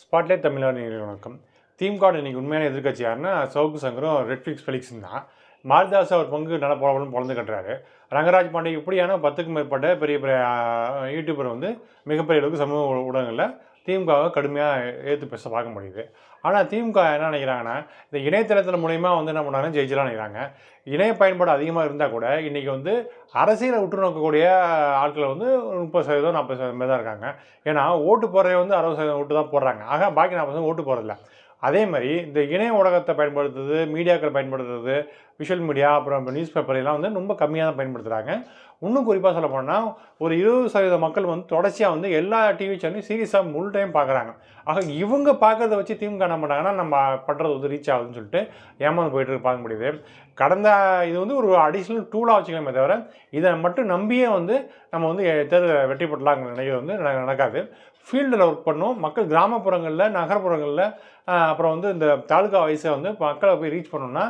Spotlight Tamil Nadu வணக்கம். திமுக இன்றைக்கி உண்மையான எதிர்கட்சி யாருன்னா சவுக்கு சங்கரும் ரெட்ஃபிக்ஸ் ஃபெலிக்ஸும் தான். மாரிதாஸ் அவர் பங்கு நல்ல போலவலும் பிறந்து கட்டுறாரு. ரங்கராஜ் பாண்டே இப்படியான பத்துக்கும் மேற்பட்ட பெரிய பெரிய யூடியூபர் வந்து மிகப்பெரிய அளவுக்கு சமூக ஊடகங்களில் திமுகவை கடுமையாக ஏற்று பேச பார்க்க முடியுது. ஆனால் திமுக என்ன நினைக்கிறாங்கன்னா இந்த இணையதளத்தில் மூலயமா வந்து என்ன பண்ணாங்கன்னா ஜெயிச்சலாம் நினைக்கிறாங்க. இணைய பயன்பாடு அதிகமாக இருந்தால் கூட இன்றைக்கி வந்து அரசியலை உற்று நோக்கக்கூடிய ஆட்கள் வந்து முப்பது சதவீதம் நாற்பது சதவீதம் தான் இருக்காங்க. ஏன்னா ஓட்டு போடுறவங்க வந்து அறுபது சதவீதம் ஓட்டு தான் போடுறாங்க. ஆக பாக்கி நாற்பது சதவீதம் ஓட்டு போடுறதில்ல. அதே மாதிரி இந்த இணைய ஊடகத்தை பயன்படுத்துறது மீடியாக்கள் பயன்படுத்துறது விஷுவல் மீடியா அப்புறம் நியூஸ் பேப்பர் எல்லாம் வந்து ரொம்ப கம்மியாக தான் பயன்படுத்துகிறாங்க இன்னும் குறிப்பாக சொல்ல போனால் ஒரு இருபது சதவீத மக்கள் வந்து தொடர்ச்சியாக வந்து எல்லா டிவி சேனலையும் சீரியஸாக முழு டைம் பார்க்குறாங்க ஆக இவங்க பார்க்குறத வச்சு திமுக என்ன பண்ணாங்கன்னா நம்ம பண்ணுறது வந்து ரீச் ஆகுதுன்னு சொல்லிட்டு ஏமாந்து போயிட்டு பார்க்க முடியுது. கடந்த இது வந்து ஒரு அடிஷ்னல் டூலாக வச்சுக்கலாமே தவிர இதை மட்டும் நம்பியே வந்து நம்ம வந்து தேர்தல் வெற்றி பெற்றலாங்கிற நினைக்கிறது வந்து நடக்காது. ஃபீல்டில் ஒர்க் பண்ணும். மக்கள் கிராமப்புறங்களில் நகர்ப்புறங்களில் அப்புறம் வந்து இந்த தாலுகா வயசை வந்து மக்களை போய் ரீச் பண்ணணும்னா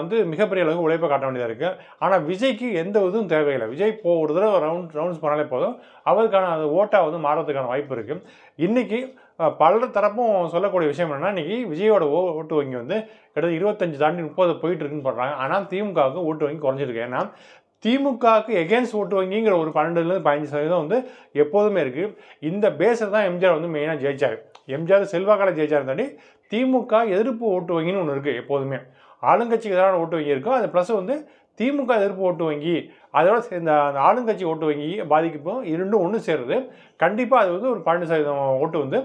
வந்து மிகப்பெரிய அளவுக்கு உழைப்பை காட்ட வேண்டியதாக இருக்குது ஆனால் விஜய்க்கு எந்த இதுவும் தேவையில்லை. விஜய் போ ஒரு தடவை ரவுண்ட் ரவுண்ட்ஸ் பண்ணாலே போதும். அவருக்கான அந்த ஓட்டாக வந்து மாறுறதுக்கான வாய்ப்பு இருக்குது இன்றைக்கி பல தரப்பும் சொல்லக்கூடிய விஷயம் என்னென்னா இன்றைக்கி விஜயோட ஓ ஓட்டு வங்கி வந்து கிட்டத்தட்ட இருபத்தஞ்சு தாண்டி முப்பது போயிட்டு இருக்குன்னு சொல்கிறாங்க ஆனால் திமுகவுக்கு ஓட்டு வங்கி குறைஞ்சிருக்கு. ஏன்னா திமுகவுக்கு எகேன்ஸ்ட் ஓட்டு வங்கிங்கிற ஒரு பன்னெண்டுலேருந்து பதினஞ்சு சதவீதம் வந்து எப்போதுமே இருக்குது இந்த பேஸில் தான் எம்ஜிஆர் வந்து மெயினாக ஜெயிச்சார். எம்ஜிஆர் செல்வாக்கால ஜெயிச்சார் தாண்டி திமுக எதிர்ப்பு ஓட்டு வங்கின்னு ஒன்று இருக்குது எப்போதுமே. ஆளுங்கட்சிக்கு எதிரான ஓட்டு வங்கி இருக்கும் அது ப்ளஸ் வந்து திமுக எதிர்ப்பு ஓட்டு வங்கி அதோட சேர்ந்த அந்த ஆளுங்கட்சி ஓட்டு வங்கி பாதிக்கப்போ இரண்டும் ஒன்று சேருது. கண்டிப்பாக அது வந்து ஒரு பன்னெண்டு சதவீதம் ஓட்டு வந்து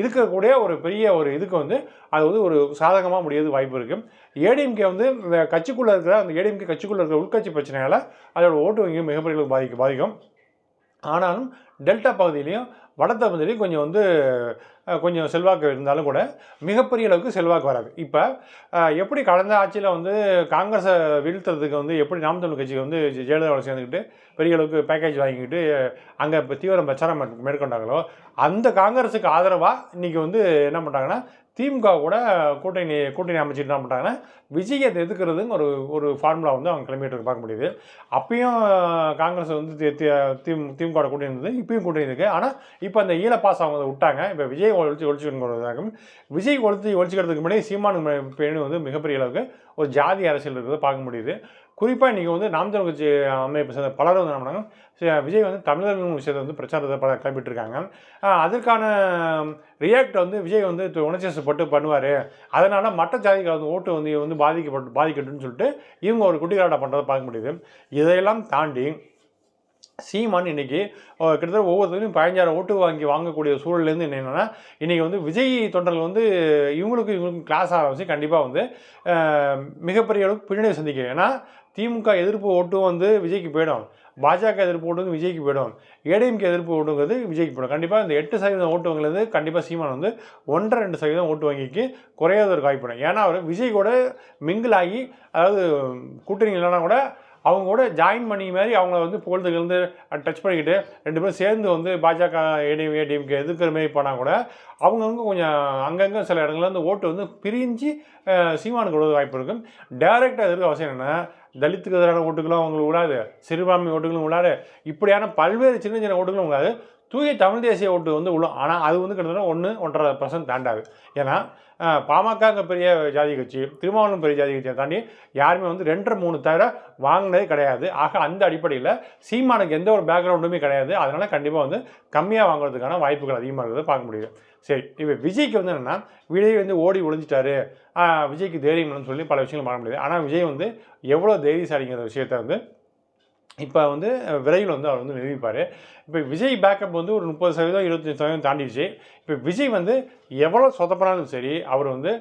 இருக்கக்கூடிய ஒரு பெரிய ஒரு இதுக்கு வந்து அது வந்து ஒரு சாதகமாக முடியாது வாய்ப்பு இருக்குது ஏடிஎம்கே வந்து இந்த கட்சிக்குள்ளே இருக்கிற அந்த ஏடிஎம்கே கட்சிக்குள்ளே இருக்கிற உள்கட்சி பிரச்சனையால் அதோட ஓட்டு வங்கி மிகப்பெரிய அளவுக்கு பாதிக்க பாதிக்கும். ஆனாலும் டெல்டா பகுதியிலையும் வடத்த பகுதியிலையும் கொஞ்சம் வந்து கொஞ்சம் செல்வாக்கு இருந்தாலும் கூட மிகப்பெரிய அளவுக்கு செல்வாக்கு வராது. இப்போ எப்படி கடந்த ஆட்சியில் வந்து காங்கிரஸை வீழ்த்துறதுக்கு வந்து எப்படி நாம் தமிழ் கட்சிக்கு வந்து ஜெயலலிதாவோட சேர்ந்துக்கிட்டு பெரிய அளவுக்கு பேக்கேஜ் வாங்கிக்கிட்டு அங்கே இப்போ தீவிர பிரச்சாரம் மேற்கொண்டாங்களோ அந்த காங்கிரஸுக்கு ஆதரவாக இன்றைக்கி வந்து என்ன பண்ணுறாங்கன்னா திமுக கூட கூட்டணி கூட்டணி அமைச்சிட்டு என்ன பண்ணுறாங்கன்னா விஜயை எதுக்குறதுங்க ஒரு ஒரு ஃபார்முலா வந்து அவங்க கிளம்பிட்டு பார்க்க முடியுது. அப்பயும் காங்கிரஸ் வந்து தி- தி- திமுக கூட்டணி இருந்தது. இப்பயும் கூட்டணி இருக்குது ஆனால் இப்போ அந்த ஈழ பாஸ் அவங்க விட்டாங்க. இப்போ விஜய் ஒழிச்சு ஒழிச்சுக்கிறதாகவும் விஜய் ஒழித்து ஒழிச்சுக்கிறதுக்கு முன்னாடி சீமானு பெண் வந்து மிகப்பெரிய அளவுக்கு ஒரு ஜாதி அரசியல் இருக்கிறத பார்க்க முடியுது. குறிப்பாக நீங்கள் வந்து நாம் தமிழ் கட்சி அமைப்பு சேர்ந்த பலரும் வந்து என்ன பண்ணாங்க விஜய் வந்து தமிழர்கள் விஷயத்தை வந்து பிரச்சாரத்தை பல கிளப்பிட்டு இருக்காங்க அதற்கான ரியாக்ட் வந்து விஜய் வந்து து- பட்டு பண்ணுவார். அதனால் மற்ற ஜாதிகள் வந்து ஓட்டு வந்து வந்து பாதிக்கப்பட்டு பாதிக்கட்டும்னு சொல்லிட்டு இவங்க ஒரு குட்டிகாரடை பண்ணுறதை பார்க்க முடியுது. இதையெல்லாம் தாண்டி சீமான் இன்றைக்கி கிட்டத்தட்ட ஒவ்வொருத்தரும் பதினஞ்சாயிரம் ஓட்டு வாங்கி வாங்கக்கூடிய சூழல்லேருந்து என்னென்னா இன்றைக்கி வந்து விஜய் தொண்டர்கள் வந்து இவங்களுக்கு இவங்களுக்கு கிளாஸ் ஆரம்பித்து கண்டிப்பாக வந்து மிகப்பெரிய அளவுக்கு பின்னடைவு சந்திக்கும் ஏன்னா திமுக எதிர்ப்பு ஓட்டும் வந்து விஜய்க்கு போயிடும். பாஜக எதிர்ப்பு ஓட்டு வந்து விஜய்க்கு போயிடும். ஏடிஎம்கே எதிர்ப்பு ஓட்டுங்கிறது விஜய்க்கு போயிடும். கண்டிப்பாக இந்த எட்டு சதவீதம் ஓட்டுவங்கிறது கண்டிப்பாக சீமான் வந்து ஒன்றரை ரெண்டு சதவீதம் ஓட்டு வங்கிக்கு குறையாத ஒரு வாய்ப்பு ஏன்னா அவர் விஜய் கூட மிங்கிள் ஆகி அதாவது கூட்டணி இல்லைன்னா கூட அவங்க கூட ஜாயின் பண்ணி மாதிரி அவங்கள வந்து புகழ்ந்துலேருந்து டச் பண்ணிக்கிட்டு ரெண்டு பேரும் சேர்ந்து வந்து பாஜக ஏடிஎம் ஏடிஎம்கே எதிர்க்கிற மாதிரி போனால் கூட அவங்கவுங்க கொஞ்சம் அங்கங்கே சில இடங்கள்ல வந்து ஓட்டு வந்து பிரிஞ்சு சீமானுக்கு விடுவது வாய்ப்பு இருக்கும். டைரெக்டாக எதிர்க்க அவசியம் என்னென்னா தலித்துக்கு எதிரான ஓட்டுகளும் அவங்களுக்கு விடாது சிறுபான்மை ஓட்டுகளும் விடாது. இப்படியான பல்வேறு சின்ன சின்ன ஓட்டுகளும் விடாது. தூய தமிழ் தேசிய ஓட்டு வந்து உள்ள ஆனால் அது வந்து கிட்டத்தட்ட ஒன்று ஒன்றரை பர்சன்ட் தாண்டாது. ஏன்னா பாமகங்க பெரிய ஜாதி கட்சி திருமாவளவன் பெரிய ஜாதி கட்சியை தாண்டி யாருமே வந்து ரெண்டரை மூணு தவிர வாங்கினதே கிடையாது. ஆக அந்த அடிப்படையில் சீமானுக்கு எந்த ஒரு பேக்ரவுண்டுமே கிடையாது. அதனால் கண்டிப்பாக வந்து கம்மியாக வாங்குறதுக்கான வாய்ப்புகள் அதிகமாக இருக்கிறத பார்க்க முடியுது. சரி இப்போ விஜய்க்கு வந்து என்னென்னா விஜய் வந்து ஓடி ஒளிஞ்சிட்டாரு. விஜய்க்கு தைரியம் சொல்லி பல விஷயங்கள் பார்க்க முடியுது. ஆனால் விஜய் வந்து எவ்வளோ தைரியசாலிங்கிற விஷயத்த வந்து இப்போ வந்து விரைவில் வந்து அவர் வந்து நிரூபிப்பார். இப்போ விஜய் பேக்கப் வந்து ஒரு முப்பது சதவீதம் இருபத்தஞ்சி சதவீதம் தாண்டிடுச்சு. இப்போ விஜய் வந்து எவ்வளோ சொதப்பினாலும் சரி அவர் வந்து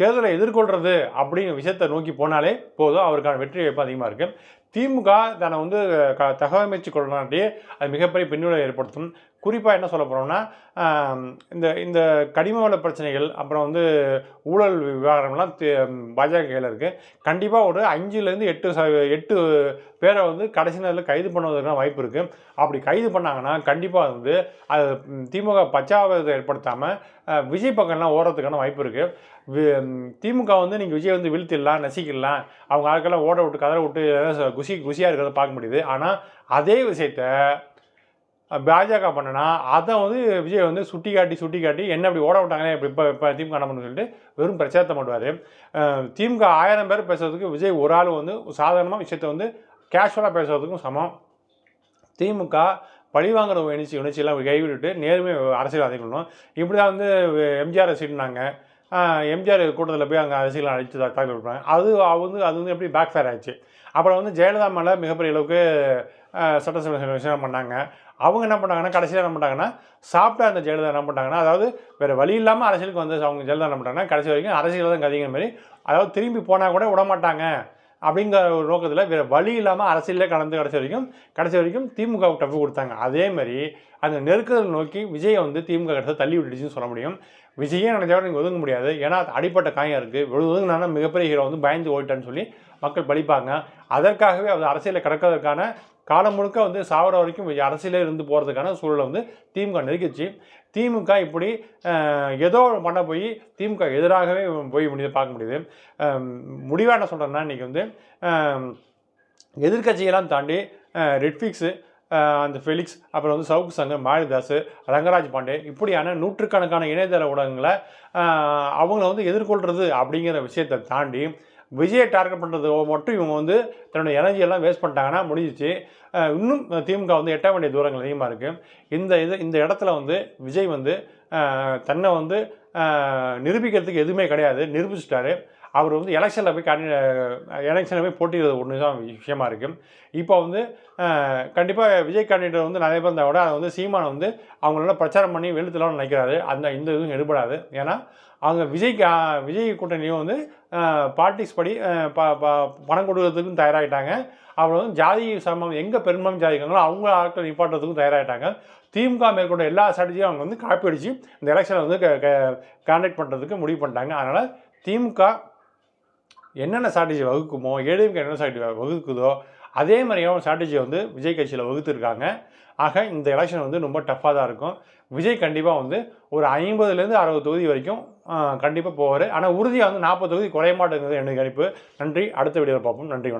தேர்தலை எதிர்கொள்கிறது அப்படிங்கிற விஷயத்தை நோக்கி போனாலே போதும். அவருக்கான வெற்றி வாய்ப்பு அதிகமாக இருக்குது திமுக தன்னை வந்து க தகவமைச்சு கொள்ளனாட்டி அது மிகப்பெரிய பின்விளைவை ஏற்படுத்தும். குறிப்பாக என்ன சொல்ல போகிறோம்னா இந்த இந்த கனிம வள பிரச்சனைகள் அப்புறம் வந்து ஊழல் விவகாரம்லாம் பாஜக கையில் இருக்குது கண்டிப்பாக ஒரு அஞ்சுலேருந்து எட்டு ச எட்டு பேரை வந்து கடைசி நேரத்தில் கைது பண்ணுவதற்கான வாய்ப்பு இருக்குது அப்படி கைது பண்ணாங்கன்னா கண்டிப்பாக வந்து அது திமுக பச்சாவதை ஏற்படுத்தாமல் விஜய் பக்கம்லாம் ஓடுறதுக்கான வாய்ப்பு இருக்குது திமுக வந்து நீங்கள் விஜய் வந்து வீழ்த்திடலாம் நசிக்கிடலாம். அவங்க ஆட்கள்லாம் ஓட விட்டு கதற விட்டு குசி குசியாக இருக்கிறத பார்க்க முடியுது. ஆனால் அதே விஷயத்த பாஜக பண்ணனா அதை வந்து விஜய் வந்து சுட்டி காட்டி சுட்டி காட்டி என்ன இப்படி ஓட விட்டாங்களே இப்படி இப்போ இப்போ திமுக என்ன பண்ணணும்னு சொல்லிட்டு வெறும் பிரச்சாரத்தை பண்ணுவார். திமுக ஆயிரம் பேர் பேசுறதுக்கு விஜய் ஒரு ஆள் வந்து சாதாரணமாக விஷயத்தை வந்து கேஷுவலாக பேசுறதுக்கும் சமம். திமுக பழிவாங்கிற உணர்ச்சி உணர்ச்சியெல்லாம் கைவிட்டுட்டு நேருமே அரசியல் அதிகணும் இப்படி தான் வந்து எம்ஜிஆர் சீட்னாங்க எம்ஜிஆர் கூட்டத்தில் போய் அங்கே அரசியல் அழைச்சி தாக்கல் விடுறாங்க அது வந்து அது வந்து எப்படி பேக் ஃபேர் ஆச்சு அப்புறம் வந்து ஜெயலலிதா மேலே மிகப்பெரிய அளவுக்கு சட்டசபை விஷயம் பண்ணாங்க. அவங்க என்ன பண்ணாங்கன்னா கடைசியில் என்ன பண்ணாங்கன்னா சாப்பிட்ட அந்த ஜெயலலிதா என்ன பண்ணாங்கன்னா அதாவது வேறு வழி இல்லாமல் அரசியலுக்கு வந்து அவங்க ஜெயலலிதா என்ன பண்ணாங்கன்னா கடைசி வரைக்கும் அரசியல் தான் கதிங்கிற மாதிரி அதாவது திரும்பி போனால் கூட விட மாட்டாங்க அப்படிங்கிற ஒரு நோக்கத்தில் வேறு வழி இல்லாமல் அரசியலே கலந்து கடைசி வரைக்கும் கடைசி வரைக்கும் திமுகவுக்கு டஃப் கொடுத்தாங்க. அதே மாதிரி அந்த நெருக்கத்தை நோக்கி விஜயை வந்து திமுக கிட்ட தள்ளி விட்டுடுச்சுன்னு சொல்ல முடியும். விஜயே நினைச்சாலும் நீங்கள் ஒதுங்க முடியாது. ஏன்னா அது அடிப்பட்ட காயம் இருக்குது ஒதுங்கினா மிகப்பெரிய ஹீரோ வந்து பயந்து ஓட்டான்னு சொல்லி மக்கள் பலிப்பாங்க அதற்காகவே அது அரசியலில் கிடக்கிறதுக்கான காலம் முழுக்க வந்து சாவர வரைக்கும் அரசியலே இருந்து போகிறதுக்கான சூழலை வந்து திமுக நெருக்கிச்சு திமுக இப்படி ஏதோ பண்ண போய் திமுக எதிராகவே போய் முடியுது பார்க்க முடியுது. முடிவாக என்ன சொல்கிறேன்னா இன்றைக்கி வந்து எதிர்கட்சியெல்லாம் தாண்டி ரெட்ஃபிக்ஸு அந்த ஃபெலிக்ஸ் அப்புறம் வந்து சவுக்கு சங்கர் மாரிதாஸ் ரங்கராஜ் பாண்டே இப்படியான நூற்றுக்கணக்கான இணையதள ஊடகங்களை அவங்கள வந்து எதிர்கொள்கிறது அப்படிங்கிற விஷயத்தை தாண்டி விஜயை டார்கெட் பண்ணுறது மட்டும் இவங்க வந்து தன்னோட எனர்ஜியெல்லாம் வேஸ்ட் பண்ணிட்டாங்கன்னா முடிஞ்சிச்சு. இன்னும் திமுக வந்து எட்ட வேண்டிய தூரங்கள் அதிகமாக இருக்குது இந்த இது இந்த இடத்துல வந்து விஜய் வந்து தன்னை வந்து நிரூபிக்கிறதுக்கு எதுவுமே கிடையாது. நிரூபிச்சிட்டாரு. அவர் வந்து எலெக்ஷனில் போய் கண்டி எலெக்ஷனில் போய் போட்டிடுறது ஒன்று தான் விஷயமா இருக்குது இப்போ வந்து கண்டிப்பாக விஜய் கேண்டிடேட் வந்து நிறைய பேர் இருந்தால் கூட அதை வந்து சீமானை வந்து அவங்களோட பிரச்சாரம் பண்ணி வெளுத்துலாம்னு நினைக்கிறாரு. அந்த இந்த இதுவும் எடுபடாது. ஏன்னா அவங்க விஜய்க்கு விஜய் கூட்டணியும் வந்து பார்ட்டிஸ் படி ப ப- பணம் கொடுக்கறதுக்கும் தயாராகிட்டாங்க அப்புறம் வந்து ஜாதி சமம் எங்கே பெரும்பான்மை ஜாதி இருக்காங்களோ அவங்க ஆட்கள் நிப்பாட்டுறதுக்கும் தயாராகிட்டாங்க திமுக மேற்கொண்ட எல்லா ஸ்ட்ராட்டஜியும் அவங்க வந்து காப்பி அடித்து இந்த எலெக்ஷனை வந்து கான்டாக்ட் பண்ணுறதுக்கு முடிவு பண்ணிட்டாங்க. அதனால் திமுக என்னென்ன ஸ்ட்ராட்டஜி வகுக்குமோ ஏடிஎம்கே என்ன ஸ்ட்ராட்டஜி வகுக்குதோ அதே மாதிரியான ஸ்ட்ராட்டஜியை வந்து விஜய் கட்சியில் வகுத்துருக்காங்க. ஆக இந்த எலெக்ஷன் வந்து ரொம்ப டஃப்பாக தான் இருக்கும். விஜய் கண்டிப்பாக வந்து ஒரு ஐம்பதுலேருந்து அறுபது தொகுதி வரைக்கும் கண்டிப்பாக போவார். ஆனால் உறுதியாக வந்து நாற்பது தொகுதி குறைய மாட்டேங்குது எனக்கு கணிப்பு நன்றி. அடுத்த வீடியோவில் பார்ப்போம். நன்றி வணக்கம்.